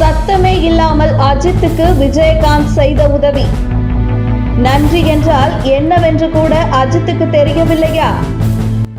சத்தமே இல்லாமல் அஜித்துக்கு விஜயகாந்த் செய்த உதவி. நன்றி என்றால் என்னவென்று கூட அஜித்துக்கு தெரியவில்லையா?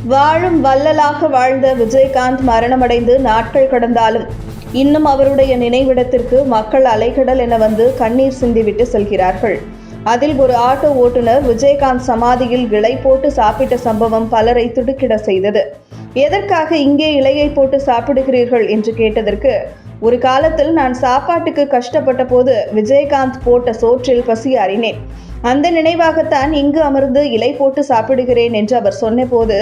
வாழும் வள்ளலாக வாழ்ந்த விஜயகாந்த் மரணமடைந்து நாட்கள் கடந்தாலும் இன்னும் அவருடைய நினைவிடத்திற்கு மக்கள் அலைகடல் என வந்து கண்ணீர் சிந்திவிட்டு செல்கிறார்கள். அதில் ஒரு ஆட்டோ ஓட்டுநர் விஜயகாந்த் சமாதியில் இலை போட்டு சாப்பிட்ட சம்பவம் பலரை துடுக்கிட செய்தது. எதற்காக இங்கே இலையை போட்டு சாப்பிடுகிறீர்கள் என்று கேட்டதற்கு ஒரு காலத்தில் நான் சாப்பாட்டுக்கு கஷ்டப்பட்ட போது விஜயகாந்த் போட்ட சோற்றில் பசி அறினேன் அந்த நினைவாகத்தான் இங்கு அமர்ந்து இலை போட்டு சாப்பிடுகிறேன் என்று அவர் சொன்னபோது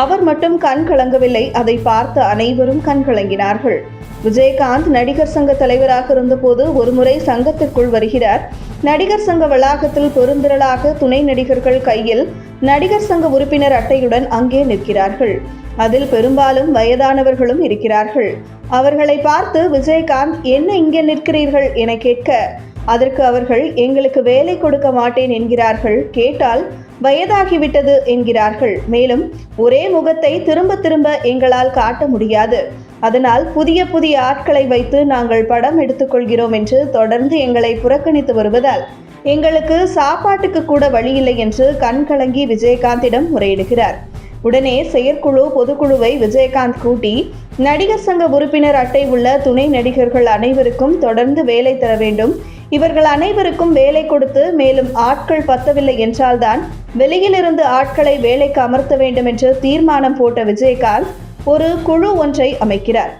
அவர் மட்டும் கண் கலங்கவில்லை அதை பார்த்து அனைவரும் கண் கலங்கினார்கள். விஜயகாந்த் நடிகர் சங்க தலைவராக இருந்தபோது ஒருமுறை சங்கத்திற்குள் வருகிறார். நடிகர் சங்க வளாகத்தில் பெருந்திரளாக துணை நடிகர்கள் கையில் நடிகர் சங்க உறுப்பினர் அட்டையுடன் அங்கே நிற்கிறார்கள். அதில் பெரும்பாலும் வயதானவர்களும் இருக்கிறார்கள். அவர்களை பார்த்து விஜயகாந்த் என்ன இங்கே நிற்கிறீர்கள்? என கேட்க அதற்கு அவர்கள் எங்களுக்கு வேலை கொடுக்க மாட்டேன் என்கிறார்கள். கேட்டால் வயதாகிவிட்டது என்கிறார்கள். மேலும் ஒரே முகத்தை திரும்ப திரும்ப எங்களால் காட்ட முடியாது. அதனால் புதிய புதிய ஆட்களை வைத்து நாங்கள் படம் எடுத்துக்கொள்கிறோம் என்று தொடர்ந்து எங்களை புறக்கணித்து வருவதால் எங்களுக்கு சாப்பாட்டுக்கு கூட வழியில்லை என்று கண் கலங்கி விஜயகாந்திடம் முறையிடுகிறார். உடனே செயற்குழு பொதுக்குழுவை விஜயகாந்த் கூட்டி நடிகர் சங்க உறுப்பினர் அட்டை உள்ள துணை நடிகர்கள் அனைவருக்கும் தொடர்ந்து வேலை தர வேண்டும். இவர்கள் அனைவருக்கும் வேலை கொடுத்து மேலும் ஆட்கள் பத்தவில்லை என்றால்தான் வெளியிலிருந்து ஆட்களை வேலைக்கு அமர்த்த வேண்டும் என்று தீர்மானம் போட்ட விஜயகாந்த் ஒரு குழு ஒன்றை அமைக்கிறார்.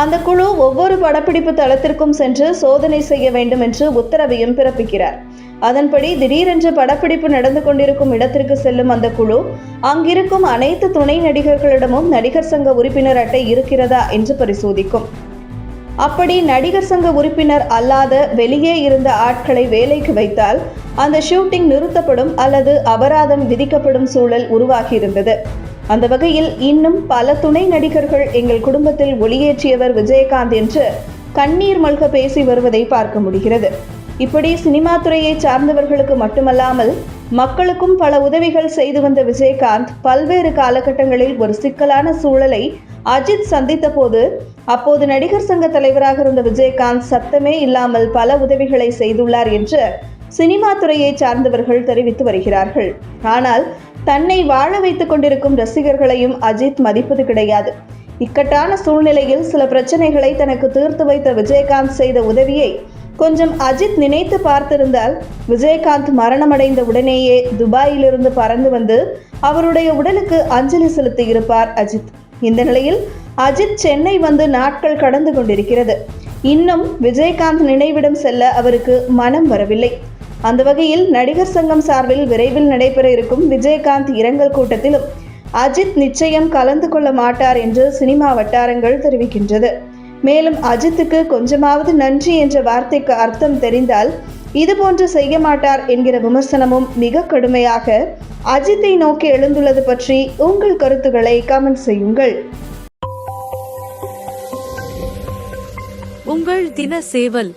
அந்த குழு ஒவ்வொரு படப்பிடிப்பு தளத்திற்கும் சென்று சோதனை செய்ய வேண்டும் என்று உத்தரவையும் பிறப்பிக்கிறார். அதன்படி திடீரென்று படப்பிடிப்பு நடந்து கொண்டிருக்கும் இடத்திற்கு செல்லும் அந்த குழு அங்கிருக்கும் அனைத்து துணை நடிகர்களிடமும் நடிகர் சங்க உறுப்பினர் அட்டை இருக்கிறதா என்று பரிசோதிக்கும். அப்படி நடிகர் சங்க உறுப்பினர் அல்லாத வெளியே இருந்த ஆட்களை வேலைக்கு வைத்தால் அந்த ஷூட்டிங் நிறுத்தப்படும் அல்லது அபராதம் விதிக்கப்படும் சூழல் உருவாகியிருந்தது. அந்த வகையில் இன்னும் பல துணை நடிகர்கள் எங்கள் குடும்பத்தில் ஒளியேற்றியவர் விஜயகாந்த் என்று கண்ணீர் மல்க பேசி வருவதை பார்க்க முடிகிறது. இப்படி சினிமா துறையை சார்ந்தவர்களுக்கு மட்டுமல்லாமல் மக்களுக்கும் பல உதவிகள் செய்து வந்த விஜயகாந்த் பல்வேறு காலகட்டங்களில் ஒரு சிக்கலான சூழலை அஜித் சந்தித்த போது அப்போது நடிகர் சங்க தலைவராக இருந்த விஜயகாந்த் சத்தமே இல்லாமல் பல உதவிகளை செய்துள்ளார் என்று சினிமா துறையை சார்ந்தவர்கள் தெரிவித்து வருகிறார்கள். ஆனால் தன்னை வாழ வைத்துக் கொண்டிருக்கும் ரசிகர்களையும் அஜித் மதிப்பது கிடையாது. இக்கட்டான சூழ்நிலையில் சில பிரச்சனைகளை தனக்கு தீர்த்து வைத்த விஜயகாந்த் செய்த உதவியை கொஞ்சம் அஜித் நினைத்து பார்த்திருந்தால் விஜயகாந்த் மரணமடைந்த உடனேயே துபாயிலிருந்து பறந்து வந்து அவருடைய உடலுக்கு அஞ்சலி செலுத்தி இருப்பார் அஜித். இந்த நிலையில் அஜித் சென்னை வந்து நாட்கள் கடந்து கொண்டிருக்கிறது. இன்னும் விஜயகாந்த் நினைவிடம் செல்ல அவருக்கு மனம் வரவில்லை. அந்த வகையில் நடிகர் சங்கம் சார்பில் விரைவில் நடைபெற இருக்கும் விஜயகாந்த் இரங்கல் கூட்டத்திலும் அஜித் நிச்சயம் கலந்து கொள்ள மாட்டார் என்று சினிமா வட்டாரங்கள் தெரிவிக்கின்றது. மேலும் அஜித்துக்கு கொஞ்சமாவது நன்றி என்ற வார்த்தைக்கு அர்த்தம் தெரிந்தால் இதுபோன்று செய்ய மாட்டார் என்கிற விமர்சனமும் மிக கடுமையாக அஜித்தை நோக்கி எழுந்துள்ளது பற்றி உங்கள் கருத்துக்களை கமெண்ட் செய்யுங்கள். உங்கள் தின சேவல்